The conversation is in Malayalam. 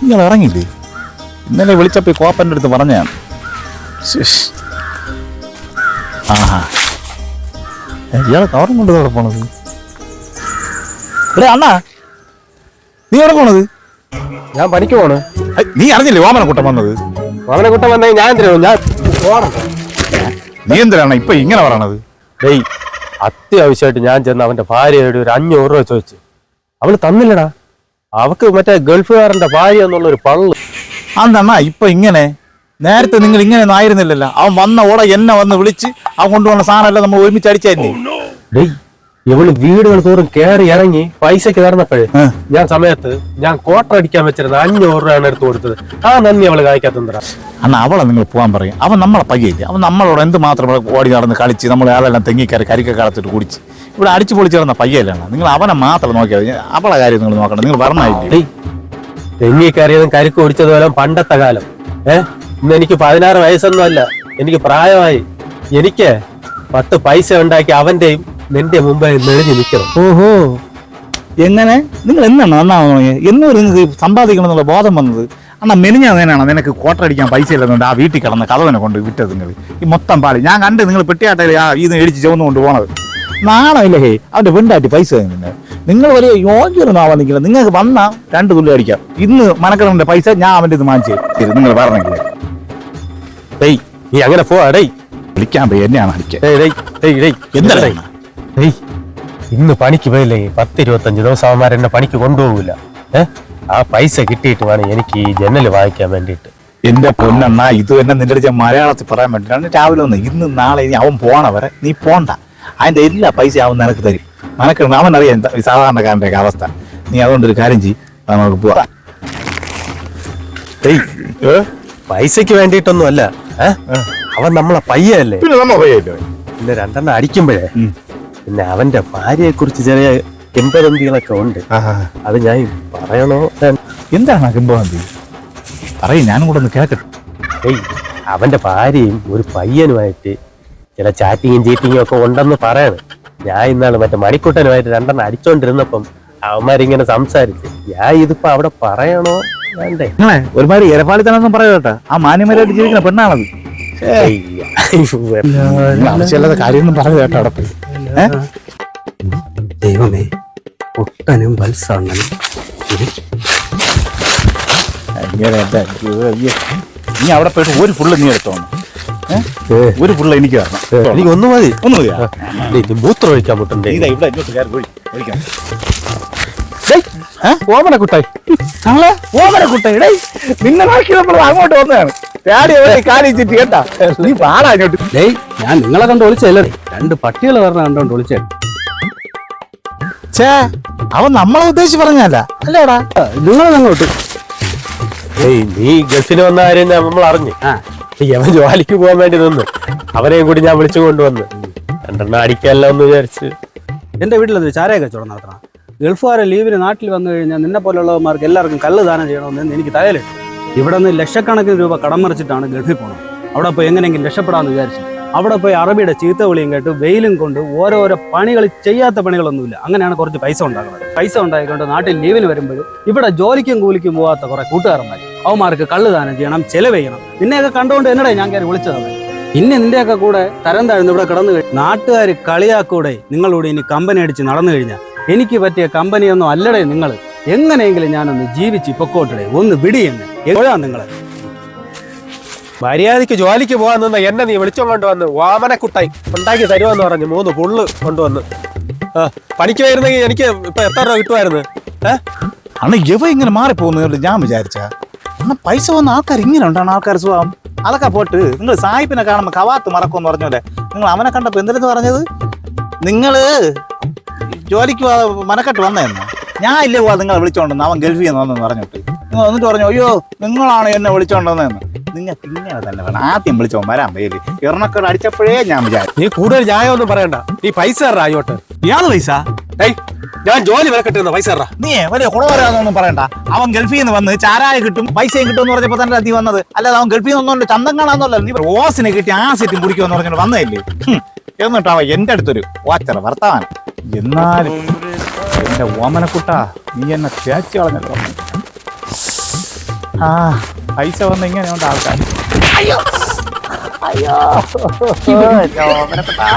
നിങ്ങൾ ഇറങ്ങില്ലേ ഇന്നലെ വിളിച്ചപ്പോൾ ഈ കോപ്പന്റെ അടുത്ത് പറഞ്ഞാണ് ആഹാ. ഇയാളെ കവറും കൊണ്ട് എവിടെ പോണത്? ഇവിടെ അണ്ണാ. നീ എവിടെ പോണത്? ഞാൻ പണിക്ക് പോണ്. നീ അറിഞ്ഞില്ലേ ഓമനക്കുട്ടൻ വന്നത്? അവനെ കുട്ടം വന്നെങ്കിൽ ഞാൻ എന്തിനാണ് ഞാൻ പോണം. നീ എന്തിനാണ് ഇപ്പൊ ഇങ്ങനെ പറയണത്? ഡേയ് അത്യാവശ്യമായിട്ട് ഞാൻ ചെന്ന് അവന്റെ ഭാര്യയോട് ഒരു അഞ്ഞൂറ് രൂപ ചോദിച്ചു. അവൾ തന്നില്ലടാ. അവക്ക് മറ്റേ ഗൾഫുകാരന്റെ ഭാര്യ എന്നുള്ള ഒരു പള്ളു. അന്തണ്ണാ ഇപ്പൊ ഇങ്ങനെ? നേരത്തെ നിങ്ങൾ ഇങ്ങനെ ഒന്നും ആയിരുന്നില്ലല്ലോ. അവൻ വന്ന ഓടെ എന്നെ വന്ന് വിളിച്ച് അവൻ കൊണ്ടുവന്ന സാധനം സാധനമല്ല നമ്മൾ ഒരുമിച്ച് അടിച്ചായിരുന്നു. ഇവൾ വീടുകൾ തോറും കയറി ഇറങ്ങി പൈസക്ക് തരുന്നപ്പോഴേ ഞാൻ സമയത്ത് ഞാൻ ക്വാർട്ടർ അടിക്കാൻ വെച്ചിരുന്ന അഞ്ഞൂറ് രൂപയാണ് എടുത്തു കൊടുത്തത്. ആ നന്ദി അവൾ കായ്ക്കാത്തന്തരാ അണ്ണാ അവളെ നിങ്ങൾ പോകാൻ പറയും. അവൻ നമ്മളെ പയ്യല്ലേ. അവൻ നമ്മളോട് എന്ത് മാത്രം ഓടി നടന്ന് കളിച്ച് നമ്മൾ അതെല്ലാം തെങ്ങിക്കറി കരിക്ക കാലത്തിട്ട് കുടിച്ച്. ഇവിടെ അടിച്ചു പൊളിച്ച് കിടന്ന പയ്യല്ലാണ് നിങ്ങൾ അവനെ മാത്രം നോക്കിയാൽ അവളെ കാര്യം നിങ്ങൾ നോക്കണം നിങ്ങൾ പറഞ്ഞില്ലേ തെങ്ങിക്കറിയതും തെങ്ങി കയറിയതും കരിക്ക് ഒടിച്ചതുപോലെ പണ്ടത്തെ കാലം. ഏ? ഇന്ന് എനിക്ക് പതിനാറ് വയസ്സൊന്നും അല്ല. എനിക്ക് പ്രായമായി. എനിക്ക് പത്ത് പൈസ ഉണ്ടാക്കി അവന്റെയും നിന്റെ മുമ്പായി നെളിഞ്ഞു നിൽക്കണം. ഓഹോ. എങ്ങനെ? നിങ്ങൾ എന്നാണ് നന്നാവുന്ന തുടങ്ങിയത്? എന്നും നിങ്ങൾക്ക് സമ്പാദിക്കണം എന്നുള്ള ബോധം വന്നത്? അണ്ണാ മെലിഞ്ഞ തന്നെയാണ് നിനക്ക് കോട്ടടിക്കാൻ പൈസ ഇല്ലെന്നുണ്ട്. ആ വീട്ടിൽ കിടന്ന കഥവനെ കൊണ്ട് വിറ്റത് നിങ്ങൾ. ഈ മൊത്തം പാളി. ഞാൻ കണ്ട് നിങ്ങൾ പെട്ടിയാട്ടയിൽ ആ ഇത് മേടിച്ച് ചുവന്നുകൊണ്ട് പോണത്. നാണമില്ലേ ഹേ അവന്റെ പെണ്ടാട്ടി പൈസ തന്നെ നിങ്ങൾ വലിയ യോഗ്യരൊന്നും ആവാൻ നിൽക്കില്ല. നിങ്ങൾക്ക് വന്നാൽ രണ്ട് തുള്ളി അടിക്കാം. ഇന്ന് മനക്കിടന്റെ പൈസ ഞാൻ അവന്റെ ഇത് മാനിച്ചു ശരി നിങ്ങൾ പറഞ്ഞെങ്കിൽ ഡേയ് നീ അങ്ങനെ പോവാ ഡേയ്. വിളിക്കാൻ പോയി എന്നെയാണ് അടിക്കുക എന്താ ഡേയ് ഇന്ന് പണിക്ക് പോയില്ലേ പത്ത് ഇരുപത്തഞ്ച് ദിവസം അവന്മാർ എന്നെ പണിക്ക് കൊണ്ടുപോകില്ല ഏഹ് ആ പൈസ കിട്ടിയിട്ട് വേണം എനിക്ക് ഈ ജനൽ വാങ്ങിക്കാൻ വേണ്ടിയിട്ട്. എന്റെ പൊന്നണ്ണ ഇത് തന്നെ നിന്റെ അടുത്ത് ഞാൻ മലയാളത്തിൽ പറയാൻ വേണ്ടിയിട്ടാണ്. രാവിലെ ഒന്ന് ഇന്ന് നാളെ ഇനി അവൻ പോണ വരെ നീ പോണ്ട. അതിന്റെ എല്ലാ പൈസ അവൻ നിനക്ക് തരും. നിനക്ക് അവൻ അറിയാം എന്താ ഈ സാധാരണക്കാരന്റെ അവസ്ഥ. നീ അതുകൊണ്ട് ഒരു കാര്യം ചെയ്യും. നമുക്ക് പോവാം. ഏയ്? പൈസക്ക് വേണ്ടിയിട്ടൊന്നും അല്ല. ഏഹ് അവൻ നമ്മളെ പയ്യല്ലേ പിന്നെ നമ്മളെ പോയല്ലോ പിന്നെ രണ്ടെണ്ണം അടിക്കുമ്പോഴേ. പിന്നെ അവന്റെ ഭാര്യയെ കുറിച്ച് ചെറിയ കിംബദന്തികളൊക്കെ ഉണ്ട് അത് ഞാൻ പറയണോ എന്താണ് കിംബന്തി പറയും ഞാനും കൂടെ ഒന്ന് കേൾക്കട്ടെ ഏയ് അവന്റെ ഭാര്യയും ഒരു പയ്യനുമായിട്ട് ചില ചാറ്റിങ്ങും ചീറ്റിങ്ങും ഒക്കെ ഉണ്ടെന്ന് പറയാണ് ഞാൻ ഇന്നാണ് മറ്റേ മണിക്കുട്ടനുമായിട്ട് രണ്ടെണ്ണം അടിച്ചോണ്ടിരുന്നപ്പം അവന്മാരിങ്ങനെ സംസാരിച്ച് ഞാൻ ഇതിപ്പോ അവിടെ പറയണോ വേണ്ടേ നിങ്ങളെ ഒരുമാതിരി തന്നെ പറയട്ടെ ആ മാന്യമാരായിട്ട് ജീവിക്കുന്ന പെണ്ണാണത് ആവശ്യമില്ലാത്ത കാര്യമൊന്നും പറഞ്ഞു കേട്ടോ അവിടെ പോയി? ദൈവമേ ഒട്ടനും വത്സാങ്ങനും? ഇത്. നീ അവിടെ പോയിട്ട് ഒരു ഫുള്ള് നീ എടുത്തോണം ഒരു ഫുള്ള് എനിക്ക് വരണം. എനിക്ക് ഒന്ന് മതി. ഒന്ന് മതി ഇത് മൂത്രം ഒഴിക്കാൻ മുട്ടുണ്ടേ നീ ഇവിടെ ഒഴിക്കാം. ഓമന കുട്ടായി. ഞങ്ങളെ? ഓമനക്കുട്ടൻ, എടേയ്, നിന്നെ നോക്കി നമ്മൾ അങ്ങോട്ട് വന്നതാണ്. ഡാഡി എവിടെ കാലിച്ചിട്ട് കേട്ടാ? നീ പാടാ അങ്ങോട്ട്. ഞാൻ നിങ്ങളെ കണ്ട് ഒളിച്ചല്ലേ രണ്ട് പട്ടികൾ പറഞ്ഞ കണ്ടോണ്ട് ഒളിച്ചേ. ചേ അവ നമ്മളെ ഉദ്ദേശിച്ച് പറഞ്ഞല്ല അല്ലേടാ? നിങ്ങളങ്ങോട്ട് ഏയ് നീ ഗൾഫിന് വന്ന കാര്യം ഞാൻ നമ്മൾ അറിഞ്ഞു. അവൻ ജോലിക്ക് പോകാൻ വേണ്ടി നിന്ന്. അവരെയും കൂടി ഞാൻ വിളിച്ചു കൊണ്ടുവന്ന്. രണ്ടെണ്ണം അടിക്കല്ല എന്ന് വിചാരിച്ച്. എന്റെ വീട്ടിലത് ചാരയെ കച്ചവടം നടത്തണം. ഗൾഫുകാരെ ലീവിന് നാട്ടിൽ വന്നു കഴിഞ്ഞാൽ നിന്നെ പോലുള്ളവന്മാർക്ക് എല്ലാവർക്കും കല്ല് ദാനം ചെയ്യണമെന്ന് എനിക്ക് തലയിലിട്ട് ഇവിടെ നിന്ന് ലക്ഷക്കണക്കിന് രൂപ കടം മറിച്ചിട്ടാണ് ഗൾഫിൽ പോകണം അവിടെ പോയി എങ്ങനെയെങ്കിലും രക്ഷപ്പെടാമെന്ന് വിചാരിച്ചു. അവിടെ പോയി അറബിയുടെ ചീത്ത വിളിയും കേട്ട് വെയിലും കൊണ്ട് ഓരോരോ പണികൾ ചെയ്യാത്ത പണികളൊന്നുമില്ല. അങ്ങനെയാണ് കുറച്ച് പൈസ ഉണ്ടാക്കുന്നത്. പൈസ ഉണ്ടായിക്കൊണ്ട് നാട്ടിൽ ലീവിന് വരുമ്പോൾ ഇവിടെ ജോലിക്കും കൂലിക്കും പോകാത്ത കുറെ കൂട്ടുകാരന്മാർ. അവന്മാർക്ക് കള്ള് ദാനം ചെയ്യണം ചെലവ് ചെയ്യണം. നിന്നെയൊക്കെ കണ്ടുകൊണ്ട് എന്നടേ ഞാൻ കയറി വിളിച്ചതാണ് ഇനി നിന്റെയൊക്കെ കൂടെ തരം താഴ്ന്ന് ഇവിടെ കിടന്നു കഴിഞ്ഞു നാട്ടുകാർ കളിയാക്കൂടെ? നിങ്ങളോട് ഇനി കമ്പനി അടിച്ച് നടന്നു കഴിഞ്ഞാൽ എനിക്ക് പറ്റിയ കമ്പനിയൊന്നും അല്ലടേ നിങ്ങൾ എങ്ങനെയെങ്കിലും ഞാനൊന്ന് ജീവിച്ച് പൊക്കോട്ടടേ. ഒന്ന് വിടിയെന്ന് എഴുതാം നിങ്ങളെ? മര്യാദയ്ക്ക് ജോലിക്ക് പോകാൻ നിന്ന എന്നെ നീ വിളിച്ചോ കൊണ്ടുവന്ന് വാമനക്കുട്ടായി ഉണ്ടാക്കി തരുമെന്ന് പറഞ്ഞു മൂന്ന് പുള്ള് കൊണ്ടുവന്ന്. ആ, പണിക്ക് വരുന്നെങ്കിൽ എനിക്ക് ഇപ്പൊ എത്ര രൂപ കിട്ടുമായിരുന്നു? അന്ന് ഇവ ഇങ്ങനെ മാറിപ്പോകുന്നത് ഞാൻ വിചാരിച്ച? അന്ന് പൈസ വന്ന ആൾക്കാർ ഇങ്ങനെ ഉണ്ടാണ് ആൾക്കാർ സുഖം? അതൊക്കെ പോട്ട് നിങ്ങൾ സായിപ്പിനെ കാണുമ്പോൾ കവാത്ത് മറക്കുമെന്ന് പറഞ്ഞോലെ? നിങ്ങൾ അവനെ കണ്ടപ്പോൾ എന്തിനെന്ന് പറഞ്ഞത്? നിങ്ങൾ ജോലിക്ക് മനക്കെട്ട് വന്നതെന്ന് ഞാൻ ഇല്ലേ പോവാ നിങ്ങളെ വിളിച്ചോണ്ടെന്ന് അവൻ ഗൾഫിൽ നിന്ന് വന്നെന്ന് പറഞ്ഞിട്ട്. നിങ്ങൾ വന്നിട്ട് പറഞ്ഞു അയ്യോ നിങ്ങളാണ് എന്നെ വിളിച്ചോണ്ടെന്ന് നിങ്ങൾക്ക് ഇങ്ങനെ തന്നെ വേണം. ആദ്യം വിളിച്ചോ വരാൻ പേര് ഇറണക്കേട് അടിച്ചപ്പോഴേ ഞാൻ വിചാരിച്ചു. നീ കൂടുതൽ ന്യായമൊന്നും പറയണ്ട. നീ പൈസ തരാ ആയോട്ട്. ഇയാൾ പൈസ? ഏയ് ഞാൻ ജോലി വിലക്കെട്ടുന്ന പൈസ തരാ. നീ വലിയ കുളവരാന്നൊന്നും പറയണ്ട. അവൻ ഗൾഫിൽ നിന്ന് വന്ന് ചാരായ കിട്ടും പൈസയും കിട്ടും എന്ന് പറഞ്ഞപ്പോ തന്നെ നീ വന്നത്. അല്ലാതെ അവൻ ഗൾഫിൽ നിന്നൊന്നും ചന്തം കാണാന്നല്ലോ നീ ഓസിനെ കിട്ടി ആ സീറ്റും കുടിക്കുമെന്ന് പറഞ്ഞിട്ട് വന്നതല്ലേ? ഹും. എന്നിട്ട് അവൻ എന്റെ അടുത്തൊരു വാച്ചറ ഭർത്താവാൻ എന്നാലും എന്റെ ഓമനക്കുട്ട നീ എന്നെ ചേച്ചി കളഞ്ഞല്ലോ. പൈസ വന്ന് ഇങ്ങനെയുണ്ട് ആൾക്കാർ അയ്യോ. അയ്യോ. ലോകനപ്പെട്ടാ.